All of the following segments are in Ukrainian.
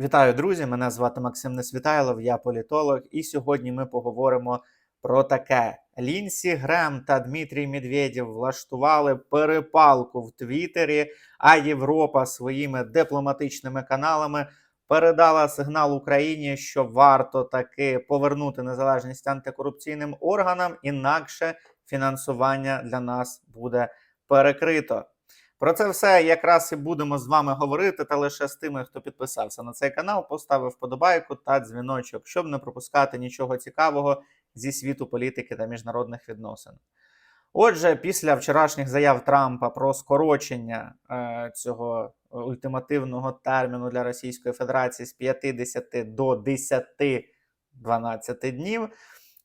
Вітаю, друзі! Мене звати Максим Несвітайлов, я політолог, і сьогодні ми поговоримо про таке. Лінсі Грем та Дмитрій Медведєв влаштували перепалку в Твіттері, а Європа своїми дипломатичними каналами передала сигнал Україні, що варто таки повернути незалежність антикорупційним органам, інакше фінансування для нас буде перекрито. Про це все якраз і будемо з вами говорити, та лише з тими, хто підписався на цей канал, поставив вподобайку та дзвіночок, щоб не пропускати нічого цікавого зі світу політики та міжнародних відносин. Отже, після вчорашніх заяв Трампа про скорочення е, цього ультимативного терміну для Російської Федерації з 50 до 10-12 днів,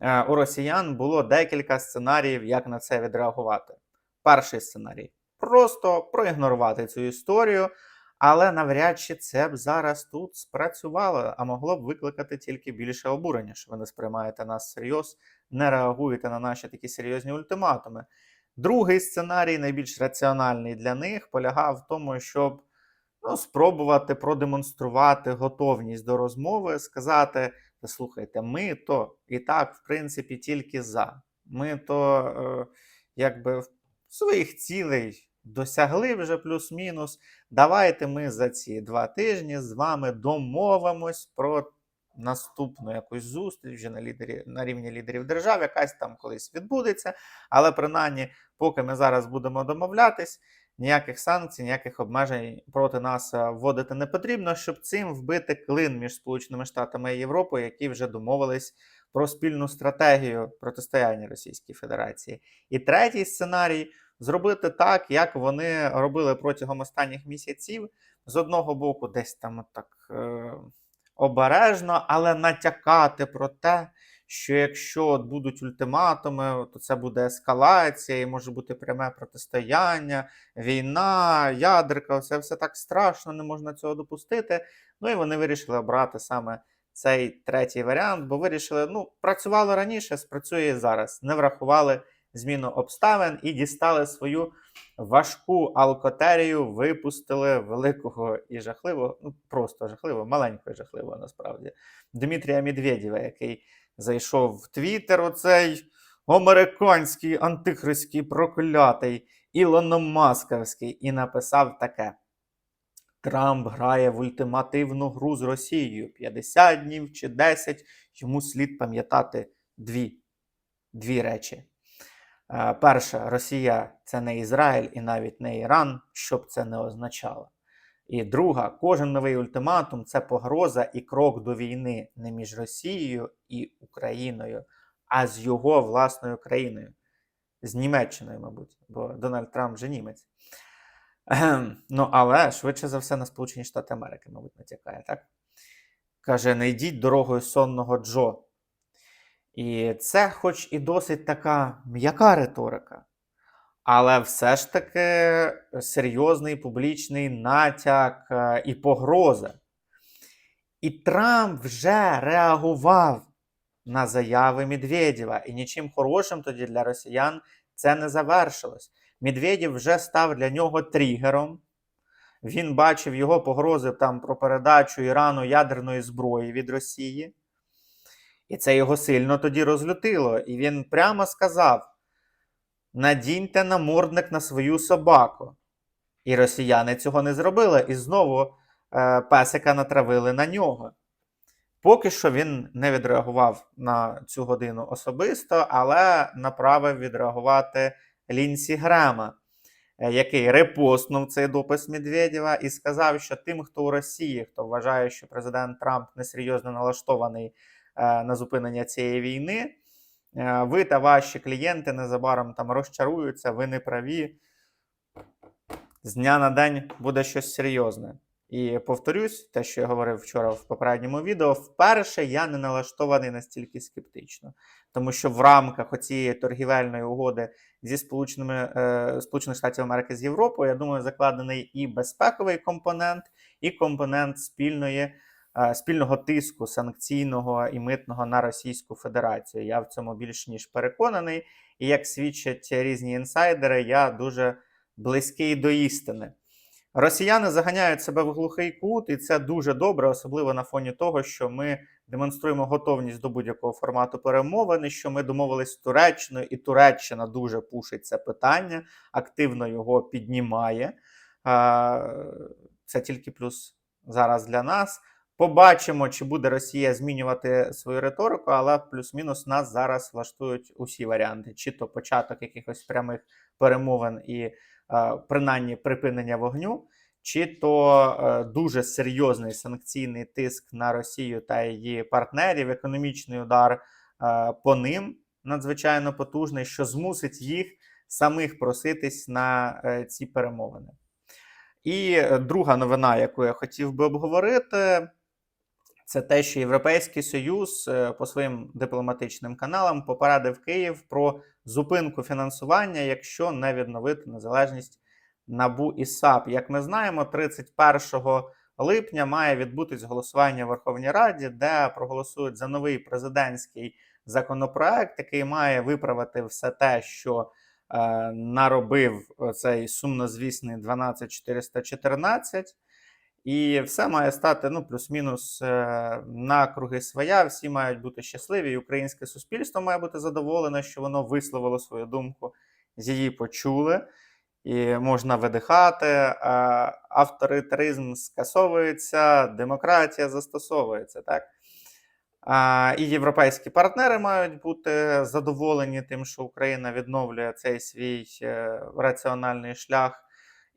е, у росіян було декілька сценаріїв, як на це відреагувати. Перший сценарій просто проігнорувати цю історію, але навряд чи це б зараз тут спрацювало, а могло б викликати тільки більше обурення, що ви не сприймаєте нас серйоз, не реагуєте на наші такі серйозні ультиматуми. Другий сценарій, найбільш раціональний для них, полягав в тому, щоб ну, спробувати продемонструвати готовність до розмови, сказати: слухайте, ми то і так, в принципі, тільки за. Ми то е, якби своїх цілей досягли вже плюс-мінус. Давайте ми за ці два тижні з вами домовимось про наступну якусь зустріч вже на, лідері, на рівні лідерів держав, якась там колись відбудеться. Але принаймні, поки ми зараз будемо домовлятись, ніяких санкцій, ніяких обмежень проти нас е, вводити не потрібно, щоб цим вбити клин між Сполученими Штатами і Європою, які вже домовились про спільну стратегію протистояння Російській Федерації. І третій сценарій зробити так, як вони робили протягом останніх місяців. З одного боку, десь там так е, обережно, але натякати про те, що якщо от будуть ультиматуми, то це буде ескалація, і може бути пряме протистояння, війна, ядерка, це все так страшно, не можна цього допустити. Ну і вони вирішили обрати саме цей третій варіант, бо вирішили, ну, працювало раніше, спрацює і зараз. Не врахували зміну обставин і дістали свою важку алкотерію, випустили великого і жахливого, ну просто жахливого, маленького і жахливого насправді Дмитрія Медведєва, який зайшов в Твіттер, оцей американський антихристський проклятий Ілономасковський, і написав таке. Трамп грає в ультимативну гру з Росією 50 днів чи 10. Йому слід пам'ятати дві, дві речі. Е, Перше, Росія це не Ізраїль і навіть не Іран, що б це не означало. І друга, кожен новий ультиматум це погроза і крок до війни не між Росією і Україною, а з його власною країною, з Німеччиною, мабуть, бо Дональд Трамп вже німець. Ну, але швидше за все на Сполучені Штати Америки, мабуть, натякає, так? Каже: не йдіть дорогою сонного Джо. І це, хоч і досить така м'яка риторика, але все ж таки серйозний публічний натяк е, і погроза. І Трамп вже реагував на заяви Медведєва, і нічим хорошим тоді для росіян це не завершилось. Медведєв вже став для нього тригером. Він бачив його погрози там про передачу Ірану ядерної зброї від Росії. І це його сильно тоді розлютило. І він прямо сказав: надіньте намордник на свою собаку. І росіяни цього не зробили. І знову е, песика натравили на нього. Поки що він не відреагував на цю годину особисто, але направив відреагувати Лінсі Грема, е, який репостнув цей допис Медведєва і сказав, що тим, хто у Росії, хто вважає, що президент Трамп несерйозно налаштований на зупинення цієї війни, е, ви та ваші клієнти незабаром там розчаруються, ви не праві. З дня на день буде щось серйозне. І повторюсь, те, що я говорив вчора в попередньому відео, вперше я не налаштований настільки скептично, тому що в рамках оцієї торгівельної угоди зі Сполученими е, Сполучених Штатів Америки з Європою, я думаю, закладений і безпековий компонент, і компонент спільної, е, спільного тиску санкційного і митного на Російську Федерацію. Я в цьому більш ніж переконаний. І як свідчать різні інсайдери, я дуже близький до істини. Росіяни заганяють себе в глухий кут, і це дуже добре, особливо на фоні того, що ми демонструємо готовність до будь-якого формату перемовини, що ми домовились з Туреччиною, і Туреччина дуже пушить це питання, активно його піднімає. Це тільки плюс зараз для нас. Побачимо, чи буде Росія змінювати свою риторику, але плюс-мінус нас зараз влаштують усі варіанти: чи то початок якихось прямих перемовин і е, принаймні припинення вогню, чи то е, дуже серйозний санкційний тиск на Росію та її партнерів, економічний удар е, по ним надзвичайно потужний, що змусить їх самих проситись на е, ці перемовини. І е, друга новина, яку я хотів би обговорити, це те, що Європейський Союз е, по своїм дипломатичним каналам попередив Київ про зупинку фінансування, якщо не відновити незалежність НАБУ і САП. Як ми знаємо, 31 липня має відбутись голосування в Верховній Раді, де проголосують за новий президентський законопроект, який має виправити все те, що е, наробив цей сумнозвісний 12414. І все має стати ну, плюс-мінус е, на круги своя. Всі мають бути щасливі. і Українське суспільство має бути задоволене, що воно висловило свою думку, її почули. І можна видихати. Авторитаризм скасовується, демократія застосовується. так? І європейські партнери мають бути задоволені тим, що Україна відновлює цей свій е, раціональний шлях.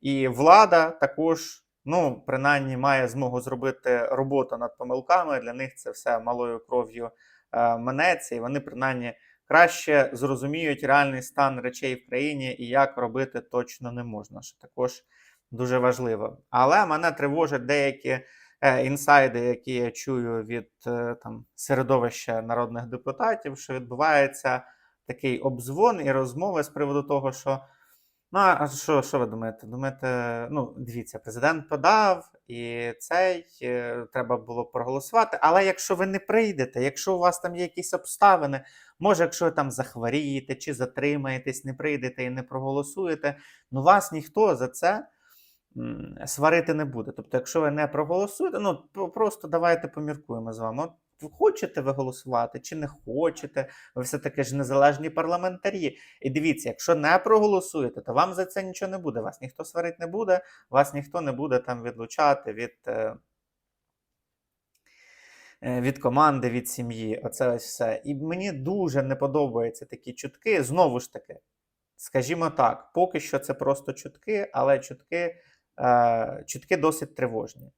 І влада також ну, принаймні має змогу зробити роботу над помилками. Для них це все малою кров'ю е, минеться, і вони принаймні краще зрозуміють реальний стан речей в країні і як робити точно не можна, що також дуже важливо. Але мене тривожать деякі е, інсайди, які я чую від е, там середовища народних депутатів, що відбувається такий обзвон і розмови з приводу того, що. Ну, а що, що ви думаєте? Думаєте, ну, дивіться, президент подав, і цей е, треба було проголосувати. Але якщо ви не прийдете, якщо у вас там є якісь обставини, може, якщо ви там захворієте чи затримаєтесь, не прийдете і не проголосуєте, ну вас ніхто за це сварити не буде. Тобто, якщо ви не проголосуєте, ну просто давайте поміркуємо з вами. От Хочете ви голосувати чи не хочете, ви все-таки ж незалежні парламентарі. І дивіться, якщо не проголосуєте, то вам за це нічого не буде. Вас ніхто сварити не буде, вас ніхто не буде там відлучати від, е, е, від команди, від сім'ї. Оце ось все. І мені дуже не подобаються такі чутки. Знову ж таки, скажімо так, поки що це просто чутки, але чутки, е, чутки досить тривожні.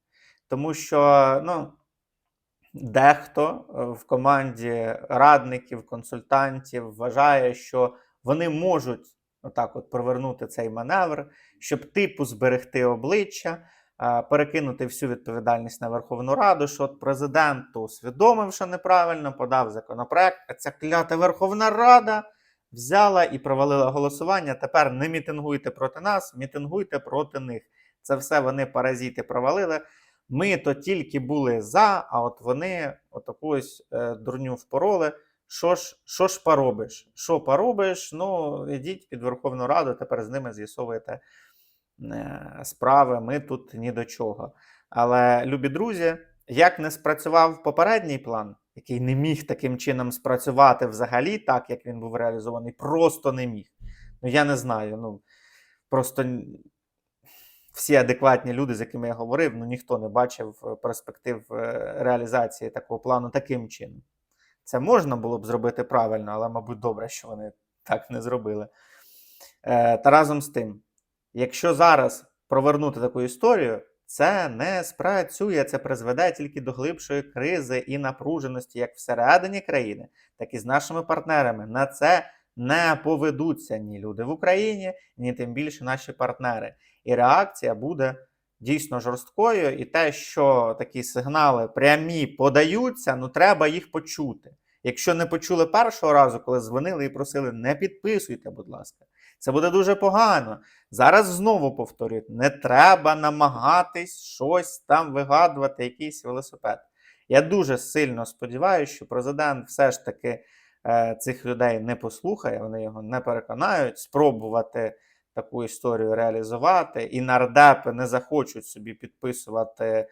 Тому що, ну. Дехто е, в команді радників, консультантів вважає, що вони можуть отак от провернути цей маневр, щоб типу зберегти обличчя, е, перекинути всю відповідальність на Верховну Раду, що от президент усвідомив, що неправильно, подав законопроект, а ця клята Верховна Рада взяла і провалила голосування. Тепер не мітингуйте проти нас, мітингуйте проти них. Це все вони паразити провалили. Ми то тільки були за, а от вони отаку ось е, дурню впороли. Що ж що ж поробиш? Що поробиш? Ну, ідіть під Верховну Раду, тепер з ними з'ясовуєте е, справи. Ми тут ні до чого. Але, любі друзі, як не спрацював попередній план, який не міг таким чином спрацювати взагалі, так як він був реалізований, просто не міг. Ну, я не знаю. ну, Просто всі адекватні люди, з якими я говорив, ну ніхто не бачив е, перспектив е, реалізації такого плану таким чином. Це можна було б зробити правильно, але, мабуть, добре, що вони так не зробили. Е, Та разом з тим, якщо зараз провернути таку історію, це не спрацює, це призведе тільки до глибшої кризи і напруженості як всередині країни, так і з нашими партнерами. На це не поведуться ні люди в Україні, ні тим більше наші партнери. І реакція буде дійсно жорсткою. І те, що такі сигнали прямі подаються, ну треба їх почути. Якщо не почули першого разу, коли дзвонили і просили, не підписуйте, будь ласка. Це буде дуже погано. Зараз знову повторюю, не треба намагатись щось там вигадувати, якийсь велосипед. Я дуже сильно сподіваюся, що президент все ж таки е, цих людей не послухає, вони його не переконають, спробувати таку історію реалізувати, і нардепи не захочуть собі підписувати е,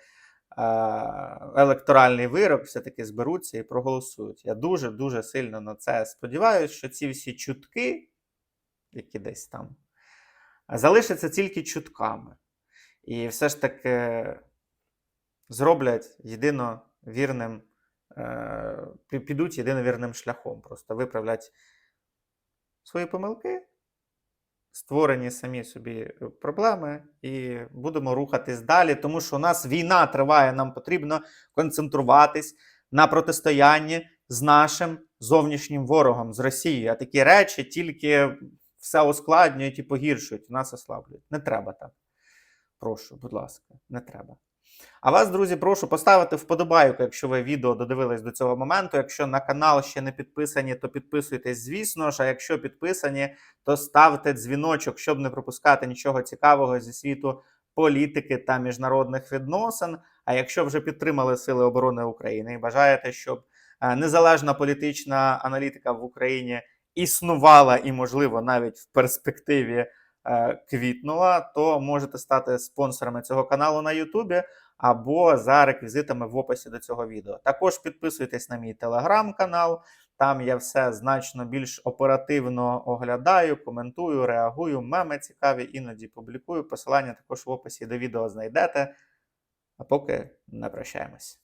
електоральний вирок, все-таки зберуться і проголосують. Я дуже дуже сильно на це сподіваюся, що ці всі чутки, які десь там, залишаться тільки чутками. І все ж таки зроблять єдино вірним, е, підуть єдиновірним шляхом. Просто виправлять свої помилки, створені самі собі е, проблеми, і будемо рухатись далі, тому що у нас війна триває, нам потрібно концентруватись на протистоянні з нашим зовнішнім ворогом, з Росією. А такі речі тільки все ускладнюють і погіршують, нас ослаблюють. Не треба так. Прошу, будь ласка, не треба. А вас, друзі, прошу поставити вподобайку, якщо ви відео додивились до цього моменту. Якщо на канал ще не підписані, то підписуйтесь, звісно ж. А якщо підписані, то ставте дзвіночок, щоб не пропускати нічого цікавого зі світу політики та міжнародних відносин. А якщо вже підтримали Сили оборони України і бажаєте, щоб е, незалежна політична аналітика в Україні існувала і, можливо, навіть в перспективі квітнула, то можете стати спонсорами цього каналу на Ютубі або за реквізитами в описі до цього відео. Також підписуйтесь на мій телеграм-канал. Там я все значно більш оперативно оглядаю, коментую, реагую, меми цікаві, іноді публікую. Посилання також в описі до відео знайдете. А поки не прощаємось.